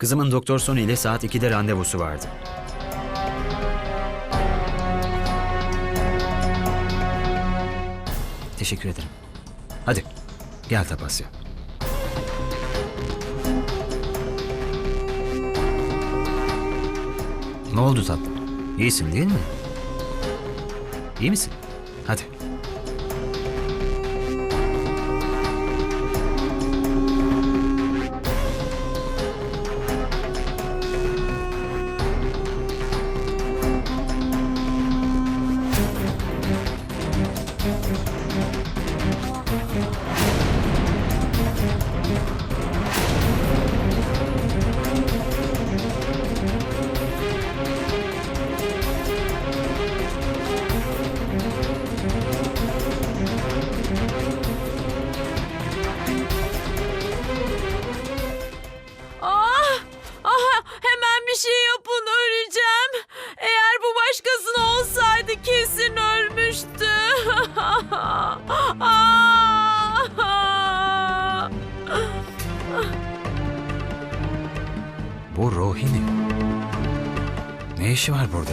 Kızımın Doktor Sony ile saat 2'de randevusu vardı. Teşekkür ederim. Hadi gel Tapasya. Ne oldu tatlım? İyisin değil mi? İyi misin? Hadi. Bu Rohini. Ne işi var burada?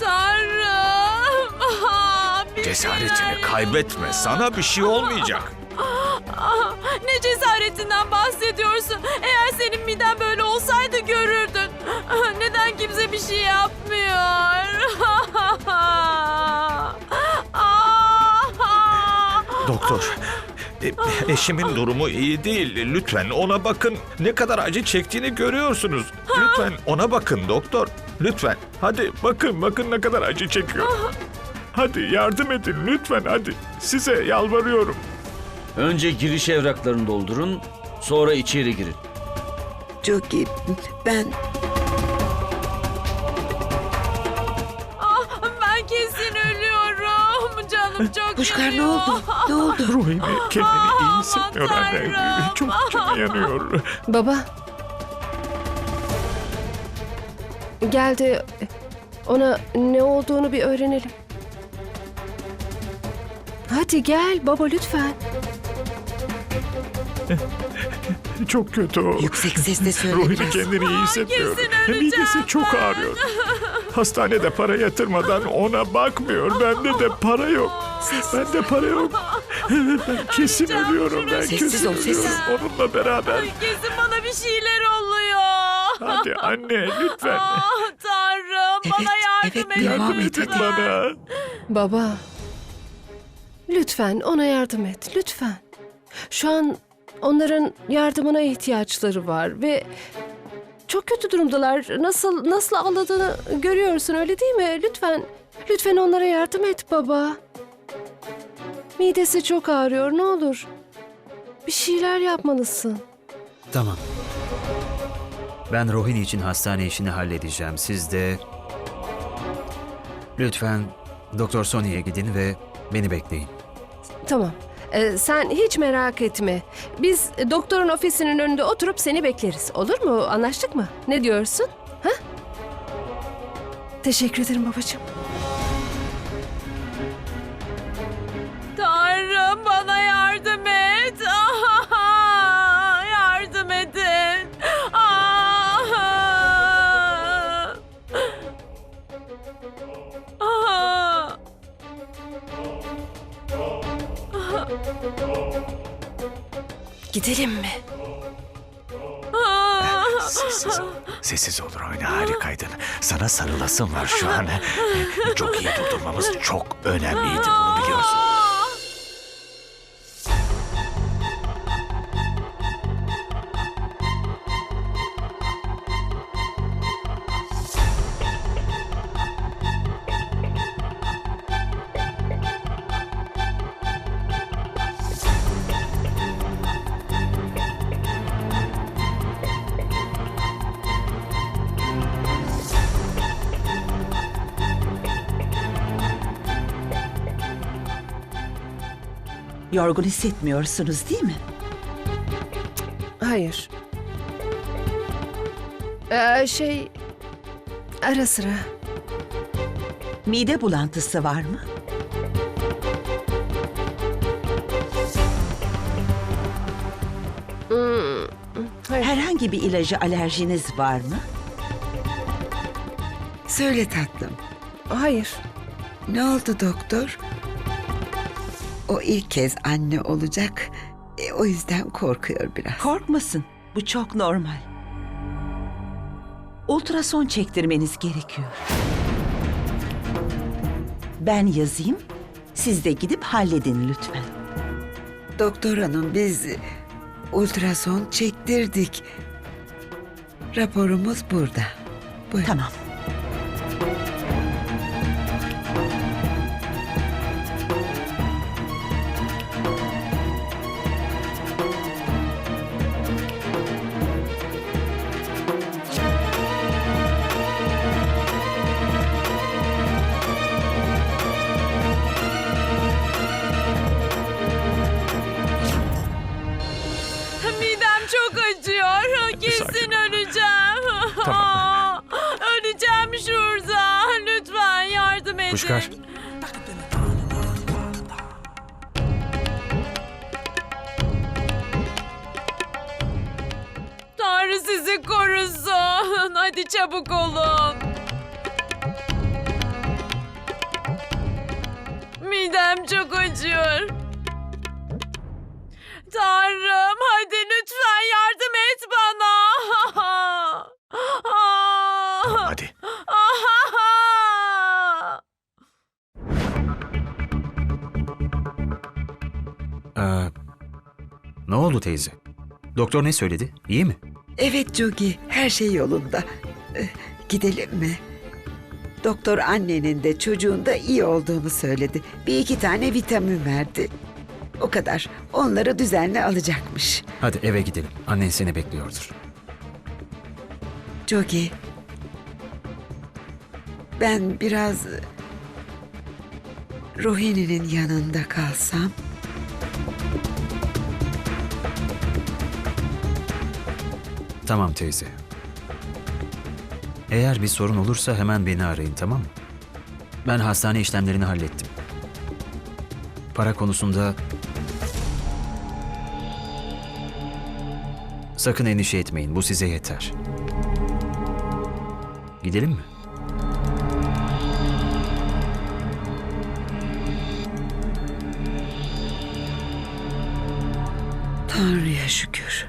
Tanrım. Ah, bir Cesaretini kaybetme. Sana bir şey olmayacak. Ah, ne cesaretinden bahsediyorsun? Eğer senin miden böyle olsaydı görürdün. Ah, Neden kimse bir şey yapmıyor? Ah! Doktor, e, eşimin durumu iyi değil. Lütfen ona bakın. Ne kadar acı çektiğini görüyorsunuz. Lütfen ona bakın doktor. Lütfen. Hadi bakın bakın ne kadar acı çekiyor. Hadi yardım edin lütfen hadi. Size yalvarıyorum. Önce giriş evraklarını doldurun, sonra içeri girin. Çok iyi. Ben Canım çok Kuşkar ne oldu? Ne oldu? Ruhimi kendini iyi hissetmiyor anne. Tanrım. Çok canı yanıyor. Baba. Gel de ona ne olduğunu bir öğrenelim. Hadi gel baba lütfen. Çok kötü o. Yüksek sesle söyle Ruhini biraz. kendini iyi hissetmiyor. kesin öleceğim Midesi çok ağrıyor. Hastanede para yatırmadan ona bakmıyor. Bende de para yok. Bende para yok. Ben kesin ölüyorum. Ben Sessiz kesin ol, sessiz. ölüyorum. Onunla beraber. Kesin bana bir şeyler oluyor. Hadi anne lütfen. Ah Tanrım bana Evet, yardım evet, edin. Yardım edin lütfen. bana. Baba. Lütfen ona yardım et lütfen. Şu an onların yardımına ihtiyaçları var ve çok kötü durumdalar. Nasıl nasıl ağladığını görüyorsun öyle değil mi? Lütfen lütfen onlara yardım et baba. Midesi çok ağrıyor ne olur. Bir şeyler yapmalısın. Tamam. Ben Rohini için hastane işini halledeceğim. Siz de... Lütfen Doktor Sony'ye gidin ve beni bekleyin. Tamam. Ee, sen hiç merak etme. Biz doktorun ofisinin önünde oturup seni bekleriz. Olur mu? Anlaştık mı? Ne diyorsun? Ha? Teşekkür ederim babacığım. Gidelim mi? Sessiz ol. Sessiz olur oyna harikaydın. Sana sarılasın var şu an. Çok iyi durdurmamız çok önemliydi bunu Yorgun hissetmiyorsunuz değil mi? Hayır. Ee, şey... Ara sıra. Mide bulantısı var mı? Hmm, hayır. Herhangi bir ilaca alerjiniz var mı? Söyle tatlım. Hayır. Ne oldu doktor? O ilk kez anne olacak. E, o yüzden korkuyor biraz. Korkmasın. Bu çok normal. Ultrason çektirmeniz gerekiyor. Ben yazayım. Siz de gidip halledin lütfen. Doktor hanım biz ultrason çektirdik. Raporumuz burada. Buyurun. Tamam. Kuşkar. Tanrı sizi korusun. Hadi çabuk olun. Midem çok acıyor. Tanrım oldu teyze? Doktor ne söyledi? İyi mi? Evet Jogi, her şey yolunda. Eh, Gidelim mi? Doktor annenin de çocuğun da iyi olduğunu söyledi. Bir iki tane vitamin verdi. O kadar. Onları düzenli alacakmış. Hadi eve gidelim. Annen seni bekliyordur. Jogi. Ben biraz Rohini'nin yanında kalsam. Tamam teyze. Eğer bir sorun olursa hemen beni arayın tamam mı? Ben hastane işlemlerini hallettim. Para konusunda sakın endişe etmeyin. Bu size yeter. Gidelim mi? Tanrı'ya şükür.